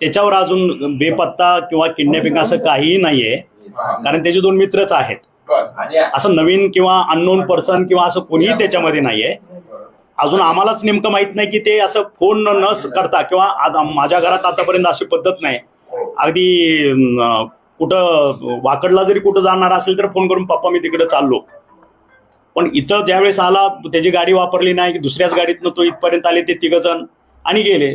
त्याच्यावर अजून बेपत्ता किंवा किडनॅपिंग असं काहीही नाहीये. कारण त्याचे दोन मित्रच आहेत. असं नवीन किंवा अननोन पर्सन किंवा असं कोणीही त्याच्यामध्ये नाहीये. अजून आम्हालाच नेमकं माहीत नाही की ते असं फोन न करता किंवा माझ्या घरात आतापर्यंत अशी पद्धत नाही. अगदी कुठं वाकडला जरी कुठं जाणार असेल तर फोन करून पप्पा मी तिकडे चाललो. पण इथं ज्यावेळेस आला त्याची गाडी वापरली नाही की दुसऱ्याच गाडीतनं तो इथपर्यंत आले ते तिघ जण आणि गेले.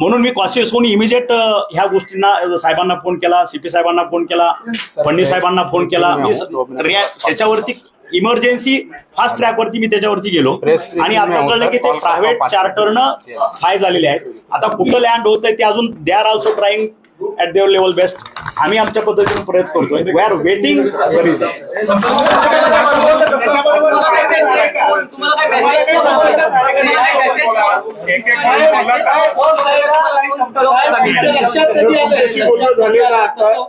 म्हणून मी कॉशियस होऊन इमिजिएट ह्या गोष्टींना साहेबांना फोन केला सीपी साहेबांना फोन केला फडणीस साहेबांना फोन केला मी त्याच्यावरती इमर्जन्सी फास्ट ट्रॅकवरती मी त्याच्यावरती गेलो आणि आता कळलं की ते प्रायव्हेट चार्टरनं फाय झालेले आहेत आता कुठं लँड होत आहे ते अजून they are also trying at their level best आम्ही आमच्या पद्धतीने प्रयत्न करतोय वी आर वेटिंग तुमच्याशी बोलणं झाले का आता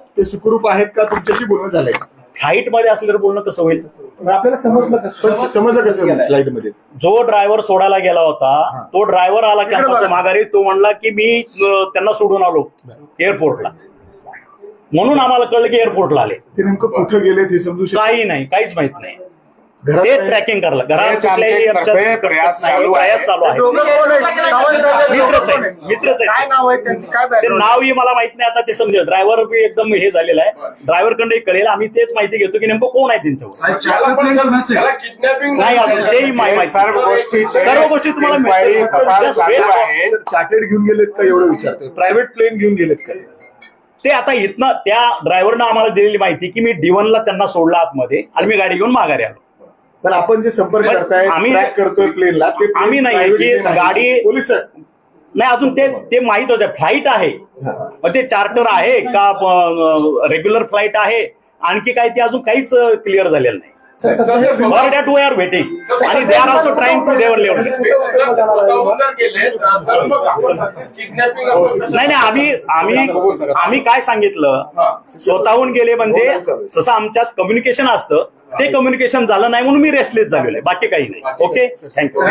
ते सुखरूप आहेत का तुमच्याशी बोलणं झालंय फ्लाईटमध्ये असलं तर बोलणं कसं? होईल आपल्याला समजलं कसं समजलं कसं? फ्लाईटमध्ये? जो ड्रायव्हर सोडायला गेला होता तो ड्रायव्हर आला कॅम्पस माघारी तो म्हणला की मी त्यांना सोडून आलो एअरपोर्टला म्हणून आम्हाला कळलं की एअरपोर्टला आले. ते नेमकं कुठं गेलेत हे समजू शकतो काही नाही काहीच माहीत नाही. ते? ट्रॅकिंग करला घरात कुठल्याही प्रयास चालू आहे. मित्रच? मित्रच ते? नावही मला माहीत नाही आता ते समजेल. ड्रायव्हर बी एकदम हे झालेलं आहे. ड्रायव्हरकडे कळेल. आम्ही तेच माहिती घेतो की नेमकं कोण आहे त्यांच्यावर? किडनॅपिंग नाही अजून तेही मा- हे माहिती सर्व गोष्टी तुम्हाला मिळतील. चार्टेड घेऊन गेलेत का एवढं विचारतोय? प्रायव्हेट प्लेन घेऊन गेलेत का? ते आता इथनं त्या ड्रायव्हरनं आम्हाला दिलेली माहिती की मी डिवनला त्यांना सोडला आतमध्ये आणि मी गाडी घेऊन माघारी आलो. पण आपण जे संपर्क करताय आम्ही- ट्रॅक करतोय प्लेनला ते आम्ही नाही. गाडी- पोलीस. नाही अजून ते ते माहीत होतं फ्लाईट आहे मग ते चार्टर आहे का रेग्युलर फ्लाईट आहे आणखी काय ते अजून काहीच क्लिअर झालेलं नाही हे नाही नाही आम्ही आम्ही आम्ही काय सांगितलं स्वतःहून गेले म्हणजे जसं आमच्यात कम्युनिकेशन असतं ते कम्युनिकेशन झालं नाही म्हणून मी रेस्टलेस झालेलो आहे. बाकी काही नाही. Okay thank you.